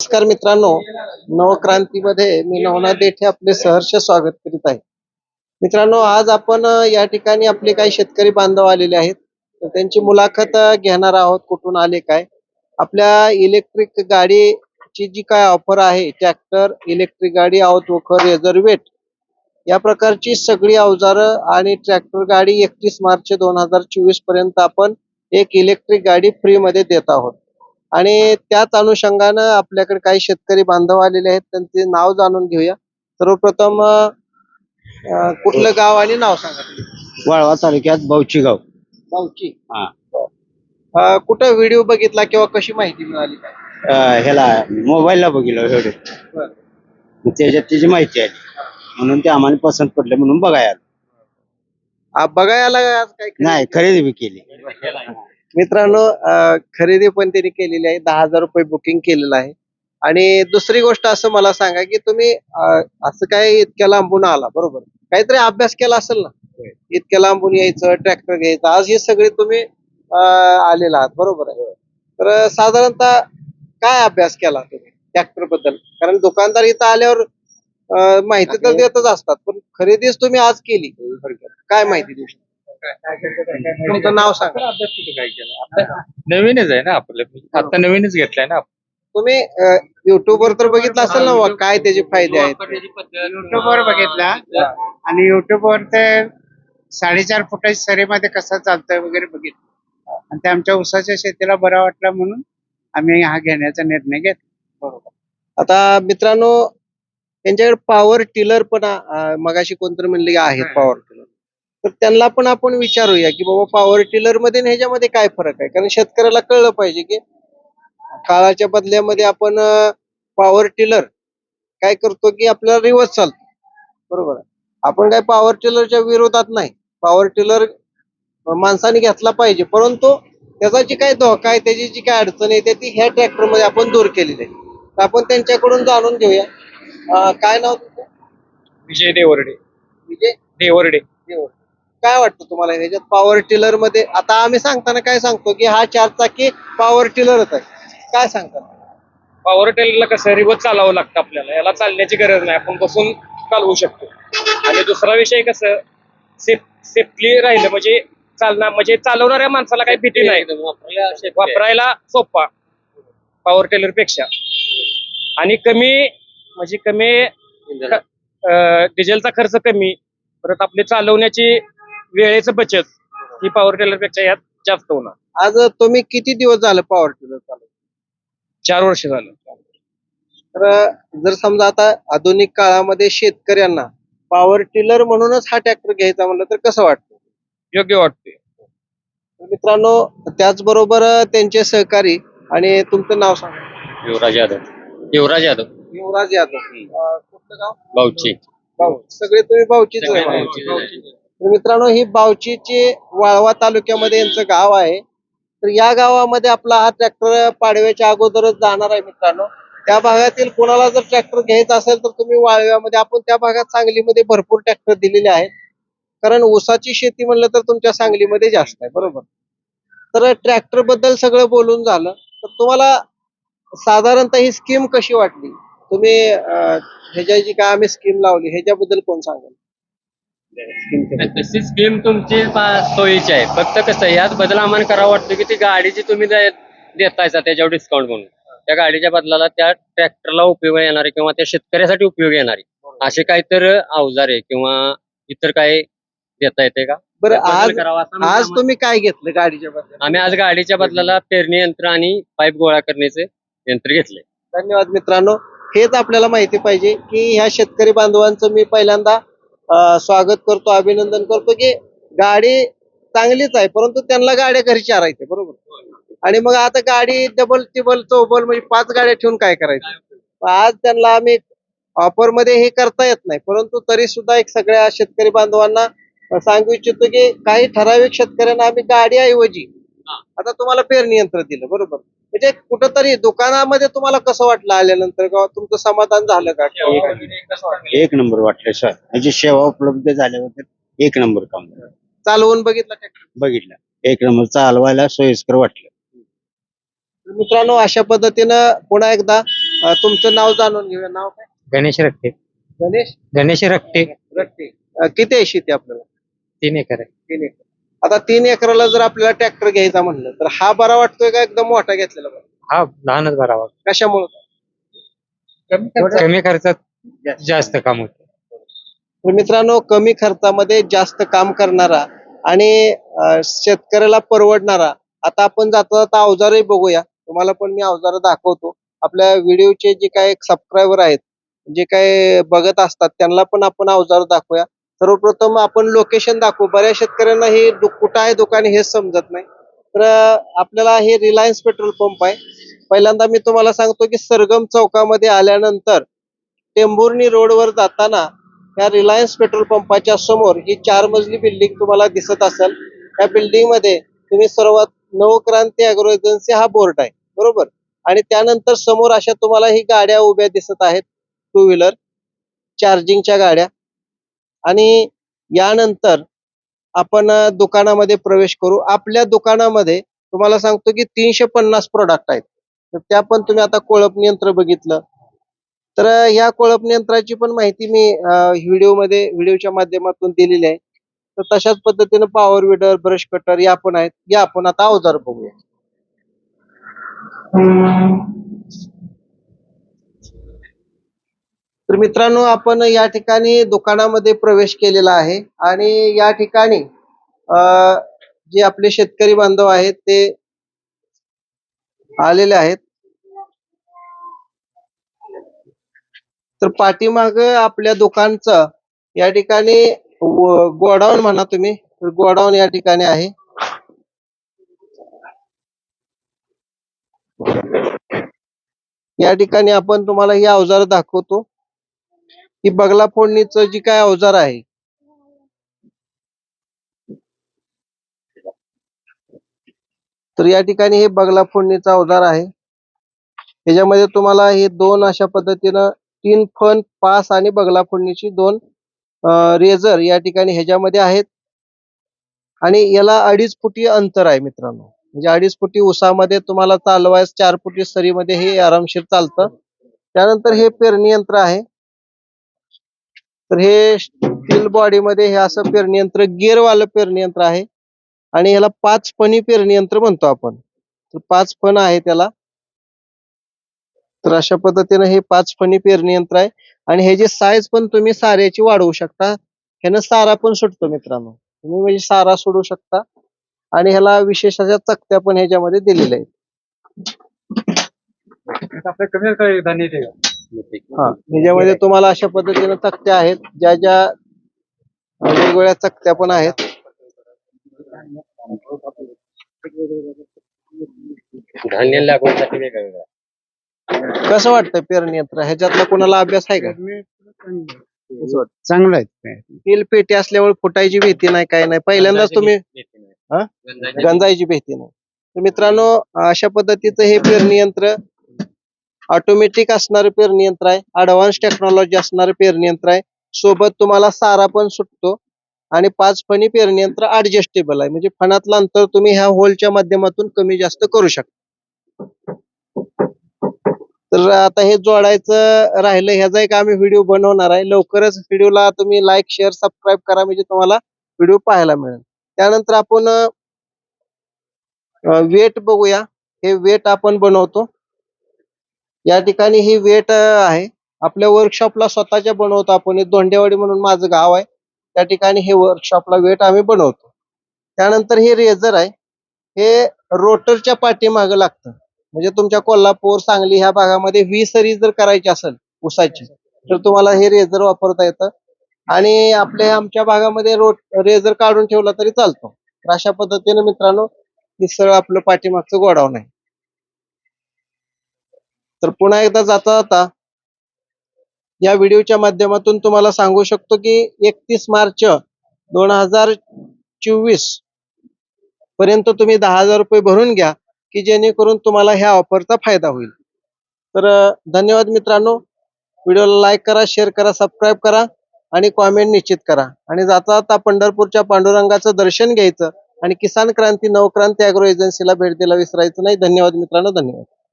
नमस्कार मित्रांनो नवक्रांतीमध्ये मी नवनाथ देठे आपले सहर्ष स्वागत करीत आहे. मित्रांनो आज आपण या ठिकाणी आपले काही शेतकरी बांधव आलेले आहेत. तर त्यांची मुलाखत घेणार आहोत कुठून आले काय. आपल्या इलेक्ट्रिक गाडीची जी काय ऑफर आहे ट्रॅक्टर इलेक्ट्रिक गाडी आउटवोकर रेझर्वेट या प्रकारची सगळी अवजारं आणि ट्रॅक्टर गाडी एकतीस मार्च दोन हजार चोवीसपर्यंत आपण एक इलेक्ट्रिक गाडी फ्री मध्ये देत आहोत. आणि त्याच अनुषंगानं आपल्याकडे काही शेतकरी बांधव आलेले आहेत त्यांचे नाव जाणून घेऊया. सर्वप्रथम अं, कुठलं गाव आणि नाव सांगा. वाळवा तालुक्यात बौची गाव. गावची हा. अं, कुठं व्हिडिओ बघितला किंवा कशी माहिती मिळाली? काय अं, ह्याला मोबाईलला बघितलं व्हिडिओ बरं. मग त्याच्यात त्याची माहिती आली. म्हणून ते आम्हाला पसंत पडलं म्हणून बघायला. आ, बघायला आज काय नाही खरेदी बी केली. मित्रांनो खरेदी पण त्यांनी केलेली आहे. दहा हजार रुपये बुकिंग केलेलं आहे. आणि दुसरी गोष्ट असं मला सांगा की तुम्ही असं काय इतक्या लांबून आला बरोबर? काहीतरी अभ्यास केला असेल ना? इतक्या लांबून यायचं ट्रॅक्टर घ्यायचं आज हे सगळे तुम्ही आलेला आहात बरोबर आहे? तर साधारणतः काय अभ्यास केला तुम्ही ट्रॅक्टरबद्दल? कारण दुकानदार इथं आल्यावर माहिती तर देतच असतात पण खरेदीच तुम्ही आज केली. काय माहिती देऊ शकता तुमचं नाव सांगा. अभ्यास कुठे काय केला आता नवीनच आहे ना आपलं. आता नवीनच घेतलाय ना आपण. तुम्ही युट्यूब वर तर बघितलं असेल ना काय त्याचे फायदे आहेत? युट्यूबवर बघितला. आणि युट्यूबवर ते साडेचार फुटाच्या सरीमध्ये कसं चालतंय वगैरे बघितलं. आणि ते आमच्या उसाच्या शेतीला बरा वाटला म्हणून आम्ही हा घेण्याचा निर्णय घेतला. आता मित्रांनो त्यांच्याकडे पॉवर टिलर पण मगाशी कोणतरी म्हणले की आहेत पॉवर तर त्यांना पण आपण विचारूया की बाबा पॉवर टिलरमध्ये आणि ह्याच्यामध्ये काय फरक आहे? कारण शेतकऱ्याला कळलं पाहिजे की काळाच्या बदल्यामध्ये आपण पॉवर टिलर काय करतो की आपल्याला रिवर्स चालतो. बरोबर आहे? आपण काय पॉवर टिलरच्या विरोधात नाही. पॉवर टिलर माणसाने घेतला पाहिजे. परंतु त्याचा जी काय धोका आहे त्याची जी काय अडचण आहे ती ह्या ट्रॅक्टरमध्ये आपण दूर केलेली आहे. तर आपण त्यांच्याकडून जाणून घेऊया. काय नाव तुमचं? विजय देवरडे. विजय? देवरडे. देवळ. काय वाटतं तुम्हाला? ह्याच्यात पॉवर टिलरमध्ये आता आम्ही सांगताना काय सांगतो की हा चार चाकी पॉवर टिलरच आहे. काय सांगता? पॉवर टेलरला कसं रिवर्स चालावं लागतं आपल्याला. याला चालण्याची गरज नाही. आपण बसून चालवू शकतो. आणि दुसरा विषय कसं सेफ सेफली राहिलं म्हणजे चालणार म्हणजे चालवणाऱ्या माणसाला काही भीती नाही. वापरायला सोपा. पॉवर टेलरपेक्षा. आणि कमी म्हणजे कमी डिझेलचा खर्च कमी परत आपली चालवण्याची वेळेचं बचत ही पॉवर टेलरपेक्षा यात जास्त होणार. आज तुम्ही किती दिवस झालं पॉवर टिलर चालू चार वर्ष झालं. तर जर समजा आता आधुनिक काळामध्ये शेतकऱ्यांना पॉवर टिलर म्हणूनच हा ट्रॅक्टर घ्यायचा म्हणलं तर कसं वाटतं? योग्य वाटते तर मित्रांनो त्याचबरोबर त्यांचे सहकारी आणि तुमचं नाव सांगा. युवराज यादव. युवराज यादव. युवराज यादव. अं, कुठलं गाव? भाऊची. भाऊ. सगळे तुम्ही भाऊचीच सगळे आहे. भाऊचीच आहे. तर मित्रांनो ही बावचीचे वाळवा तालुक्यामध्ये यांचं गाव आहे. तर या गावामध्ये आपला हा ट्रॅक्टर पाडव्याच्या अगोदरच जाणार आहे मित्रांनो. त्या भागातील कोणाला जर ट्रॅक्टर घ्यायचा असेल तर तुम्ही वाळव्यामध्ये आपण त्या भागात सांगलीमध्ये भरपूर ट्रॅक्टर दिलेले आहेत. कारण ऊसाची शेती म्हणलं तर तुमच्या सांगलीमध्ये जास्त आहे बरोबर? तर ट्रॅक्टरबद्दल सगळं बोलून झालं. तर तुम्हाला साधारणतः ही स्कीम कशी वाटली? तुम्ही ह्याच्या जी काय आम्ही स्कीम लावली? ह्याच्याबद्दल कोण सांगाल? तशी स्कीम तुमची सोयीची आहे. फक्त कसं यात बदल आम्हाला करावा वाटतो की ती गाडी जी तुम्ही दे- देतायचा त्याच्यावर डिस्काउंट म्हणून त्या गाडीच्या बदलाला त्या ट्रॅक्टरला उपयोग येणारे किंवा त्या शेतकऱ्यासाठी उपयोग येणारे असे काहीतरी अवजार किंवा इतर काय देता येते का? बरं बदल आज आज तुम्ही काय घेतलं गाडीच्या बद्दल आम्ही आज गाडीच्या बदलाला पेरणी यंत्र आणि पाईप गोळा करण्याचे यंत्र घेतले. धन्यवाद मित्रांनो. हेच आपल्याला माहिती पाहिजे की ह्या शेतकरी बांधवांचं मी पहिल्यांदा स्वागत करतो अभिनंदन करतो की गाडी चांगलीच आहे परंतु त्यांना गाड्या घरी चारायच्या बरोबर? आणि मग आता गाडी डबल टिबल चौबल म्हणजे पाच गाड्या ठेवून काय करायचं? आज त्यांना आम्ही ऑफरमध्ये हे करता येत नाही परंतु तरी सुद्धा एक सगळ्या शेतकरी बांधवांना सांगू इच्छितो की काही ठराविक शेतकऱ्यांना आम्ही गाडी ऐवजी आता तुम्हाला पेरणी यंत्र दिलं बरोबर. म्हणजे कुठंतरी दुकानामध्ये तुम्हाला कसं वाटलं आल्यानंतर किंवा तुमचं समाधान झालं का? एक नंबर वाटलं सर म्हणजे सेवा उपलब्ध झाल्याबद्दल एक नंबर काम झालं. चालवून बघितलं ट्रॅक्टर बघितलं. एक नंबर चालवायला सोयीस्कर वाटलं. मित्रांनो अशा पद्धतीनं पुन्हा एकदा अं, तुमचं नाव जाणून घेऊया. नाव काय? गणेश रट्टे गणेश? गणेश रट्टे रट्टे अं, किती आहे शेती आपल्याला? तीन एकर आहे. तीन एकर. आता तीन एकराला जर आपल्याला ट्रॅक्टर घ्यायचा म्हणलं तर हा बरा वाटतोय का एकदम मोठा घेतलेला बरा? हा लहानच भरावा कशामुळे? कमी खर्चात जास्त. काम होत. तर मित्रांनो कमी खर्चामध्ये जास्त काम करणारा आणि अं, शेतकऱ्याला परवडणारा आता आपण जाता जाता अवजारही बघूया. तुम्हाला पण मी अवजार दाखवतो. आपल्या व्हिडिओचे जे काही सबस्क्रायबर आहेत जे काही बघत असतात त्यांना पण आपण अवजार दाखवूया. सर्वप्रथम आपण लोकेशन दाखवू. बऱ्याच शेतकऱ्यांना हे दु- कुठं आहे दुकान हेच समजत नाही. तर आपल्याला हे रिलायन्स पेट्रोल पंप आहे. पहिल्यांदा मी तुम्हाला सांगतो की सरगम चौकामध्ये आल्यानंतर टेंभुर्णी रोडवर जाताना या रिलायन्स पेट्रोल पंपाच्या समोर ही चार मजली बिल्डिंग तुम्हाला दिसत असेल. या बिल्डिंगमध्ये तुम्ही सर्वात नवक्रांती अॅग्रो एजन्सी हा बोर्ड आहे. बरोबर? आणि त्यानंतर समोर अशा तुम्हाला ही गाड्या उभ्या दिसत आहेत. टू व्हीलर चार्जिंगच्या गाड्या. आणि यानंतर आपण दुकानामध्ये प्रवेश करू. आपल्या दुकानामध्ये तुम्हाला सांगतो की तीनशे पन्नास प्रोडक्ट आहेत. तर त्या पण तुम्ही आता कोळप यंत्र बघितलं. तर ह्या कोळप यंत्राची पण माहिती मी व्हिडिओमध्ये व्हिडिओच्या माध्यमातून दिलेली आहे. तर तशाच पद्धतीने पॉवर विडर ब्रश कटर या पण आहेत. या आपण आता अवजार बघूया. तर मित्रांनो आपण या ठिकाणी दुकानामध्ये प्रवेश केलेला आहे आणि या ठिकाणी जे आपले शेतकरी बांधव आहेत ते आलेले आहेत. तर पाठीमाग आपल्या दुकानचं या ठिकाणी गोडाऊन म्हणा तुम्ही गोडाऊन या ठिकाणी आहे. या ठिकाणी आपण तुम्हाला ही अवजार दाखवतो. ही बगला फोडणीचं जी काय अवजार आहे. तर या ठिकाणी हे बगला फोडणीचा अवजार आहे. ह्याच्यामध्ये तुम्हाला हे दोन अशा पद्धतीनं तीन फन पास आणि बगला फोडणीची दोन रेझर या ठिकाणी ह्याच्यामध्ये आहेत. आणि याला अडीच फुटी अंतर आहे मित्रांनो. म्हणजे अडीच फुटी उसामध्ये तुम्हाला चालवायच चार फुटी सरीमध्ये हे आरामशीर चालतं. त्यानंतर हे पेरणी यंत्र आहे. तर हे स्टील बॉडी मध्ये हे असं पेरणी यंत्र गिअरवालं पेरणी यंत्र आहे. आणि ह्याला पाच फणी पेरणी यंत्र म्हणतो आपण. तर पाच फण आहे त्याला. तर अशा पद्धतीने हे पाच फणी पेरणी यंत्र आहे. आणि ह्याची साईज पण तुम्ही साऱ्याची वाढवू शकता ह्यानं सारा पण सुटतो मित्रांनो. तुम्ही म्हणजे सारा सोडू शकता. आणि ह्याला विशेष अशा चकत्या पण ह्याच्यामध्ये दिलेल्या आहेत. आपल्या कमी धान्य हा ह्याच्यामध्ये तुम्हाला अशा पद्धतीने चकत्या आहेत ज्या ज्या वेगवेगळ्या चकत्या पण आहेत. धान्य लागवडीसाठी वेगळं कसं वाटतं पेरणी यंत्र? ह्याच्यातला कोणाला अभ्यास आहे का? चांगलं आहे. तेल पेटी असल्यामुळे फुटायची भीती नाही काय नाही. पहिल्यांदाच तुम्ही हा? गंजायची भीती नाही. तर मित्रांनो अशा पद्धतीचं हे पेरणी यंत्र ऑटोमॅटिक असणारं पेरणी यंत्र आहे. अडव्हान्स टेक्नॉलॉजी असणारं पेरणी यंत्र आहे. सोबत तुम्हाला सारा पण सुटतो. आणि पाच फणी पेरणी यंत्र ऍडजस्टेबल आहे. म्हणजे फणातलं अंतर तुम्ही ह्या होलच्या माध्यमातून कमी जास्त करू शकता. तर आता हे जोडायचं राहिलं ह्याचा एक आम्ही व्हिडिओ बनवणार आहे. लवकरच व्हिडिओला तुम्ही लाईक शेअर सबस्क्राईब करा. म्हणजे तुम्हाला व्हिडिओ पाहायला मिळेल. त्यानंतर आपण वेट बघूया. हे वेट आपण बनवतो. या ठिकाणी ही वेट आहे. आपल्या वर्कशॉपला स्वतःच्या बनवतो आपण. हे धोंडेवाडी म्हणून माझं गाव आहे. त्या ठिकाणी हे वर्कशॉपला वेट आम्ही बनवतो. त्यानंतर हे रेझर आहे. हे रोटरच्या पाठीमागं लागतं. म्हणजे तुमच्या कोल्हापूर सांगली ह्या भागामध्ये वी सरी जर करायची असेल उसाची तर तुम्हाला हे रेझर वापरता येतं. आणि आपल्या आमच्या भागामध्ये रोट रेझर काढून ठेवला तरी चालतो. तर अशा पद्धतीने मित्रांनो हे आपलं पाठीमागचं गोडाऊन आहे. तर पुन्हा एकदा जाता जाता या व्हिडिओच्या माध्यमातून तुम्हाला सांगू शकतो की एकतीस मार्च दोन हजार चोवीसपर्यंत तुम्ही दहा हजार रुपये भरून घ्या की जेणेकरून तुम्हाला ह्या ऑफरचा फायदा होईल. तर धन्यवाद मित्रांनो. व्हिडिओला लाईक करा शेअर करा सबस्क्राईब करा आणि कॉमेंट निश्चित करा. आणि जाता जाता पंढरपूरच्या पांडुरंगाचं दर्शन घ्यायचं आणि किसान क्रांती नवक्रांती अॅग्रो एजन्सीला भेट द्यायला विसरायचं नाही. धन्यवाद मित्रांनो धन्यवाद.